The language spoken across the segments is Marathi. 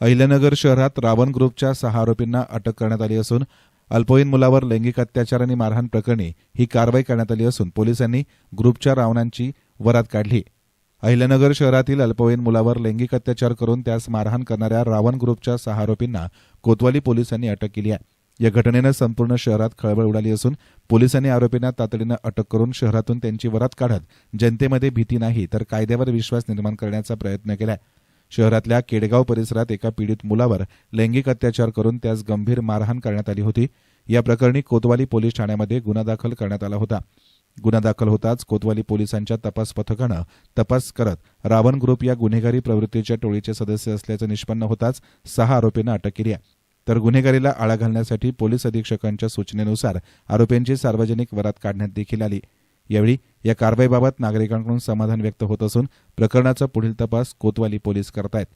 अहिल्यानगर शहरात रावण ग्रुपच्या सहा आरोपींना अटक करण्यात आली असून अल्पवयीन मुलावर लैंगिक अत्याचार आणि मारहाण प्रकरणी ही कारवाई करण्यात आली असून पोलिसांनी ग्रुपच्या रावणांची वरात काढली. अहिल्यानगर शहरातील अल्पवयीन मुलावर लैंगिक अत्याचार करून त्यास मारहाण करणाऱ्या रावण ग्रुपच्या सहा आरोपींना कोतवाली पोलिसांनी अटक केली आहे. या घटनेनं संपूर्ण शहरात खळबळ उडाली असून पोलिसांनी आरोपींना तातडीनं अटक करून शहरातून त्यांची वरात काढत जनतेमध्ये भीती नाही तर कायद्यावर विश्वास निर्माण करण्याचा प्रयत्न केलाय. शहरातल्या केडगाव परिसरात एका पीडित मुलावर लैंगिक अत्याचार करून त्यास गंभीर मारहाण करण्यात आली होती. या प्रकरणी कोतवाली पोलीस ठाण्यामध्ये गुन्हा दाखल करण्यात आला होता. गुन्हा दाखल होताच कोतवाली पोलिसांच्या तपास पथकानं तपास करत रावण ग्रुप या गुन्हेगारी प्रवृत्तीच्या टोळीचे सदस्य असल्याचं निष्पन्न होताच सहा आरोपींना अटक केली आहे. तर गुन्हेगारीला आळा घालण्यासाठी पोलीस अधीक्षकांच्या सूचनेनुसार आरोपींची सार्वजनिक वरात काढण्यात देखील आली. यावेळी या कारवाईबाबत नागरिकांकडून समाधान व्यक्त होत असून प्रकरणाचा पुढील तपास कोतवाली पोलीस करतायत.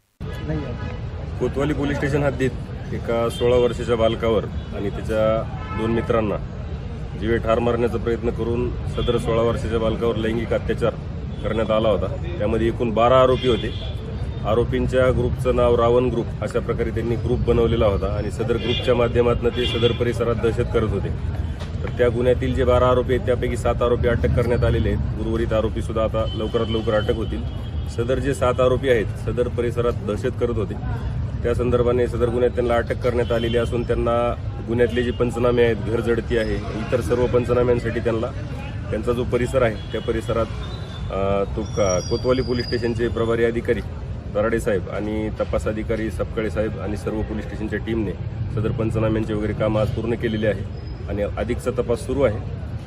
कोतवाली पोलीस स्टेशन हद्दीत एका सोळा वर्षाच्या बालकावर आणि त्याच्या दोन मित्रांना जीवे ठार मारण्याचा प्रयत्न करून सदर सोळा वर्षाच्या बालकावर लैंगिक अत्याचार करण्यात आला होता. त्यामध्ये एकूण बारा आरोपी होते. आरोपींच्या ग्रुपचं नाव रावण ग्रुप अशा प्रकारे त्यांनी ग्रुप बनवलेला होता आणि सदर ग्रुपच्या माध्यमातून ते सदर परिसरात दहशत करत होते. तर त्या गुन्ह्यातील जे बारा आरोपी आहेत त्यापैकी सात आरोपी अटक करण्यात आलेले आहेत. उर्वरित आरोपी सुद्धा आता लवकरात लवकर अटक होतील. सदर जे सात आरोपी आहेत सदर परिसरात दहशत करत होते. त्या संदर्भाने सदर गुन्ह्यात त्यांना अटक करण्यात आलेली असून त्यांना गुन्ह्यातले जे पंचनामे आहेत घर झडती आहे इतर सर्व पंचनाम्यांसाठी त्यांना त्यांचा जो परिसर आहे त्या परिसरात तो का- कोतवाली पोलीस स्टेशनचे प्रभारी अधिकारी दराडे साहेब आणि तपास अधिकारी सपकाळे साहेब आणि सर्व पोलीस स्टेशनच्या टीमने सदर पंचनाम्यांचे वगैरे काम आज पूर्ण केलेले आहे. आणि अधिकचा तपास सुरू आहे.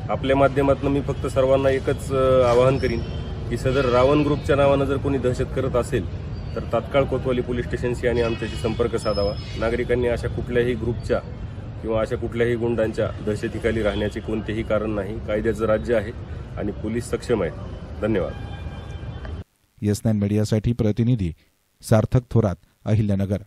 आपल्या माध्यमातून मी फक्त सर्वांना एकच आवाहन करीन की सदर रावण ग्रुपच्या नावानं जर कोणी दहशत करत असेल तर तात्काळ कोतवाली पोलीस स्टेशनशी आणि आमच्याशी संपर्क साधावा. नागरिकांनी अशा कुठल्याही ग्रुपच्या किंवा अशा कुठल्याही गुंडांच्या दहशतीखाली राहण्याचे कोणतेही कारण नाही. कायद्याचं राज्य आहे आणि पोलीस सक्षम आहेत. धन्यवाद. येस नाईन मीडियासाठी प्रतिनिधी सार्थक थोरात अहिल्यानगर.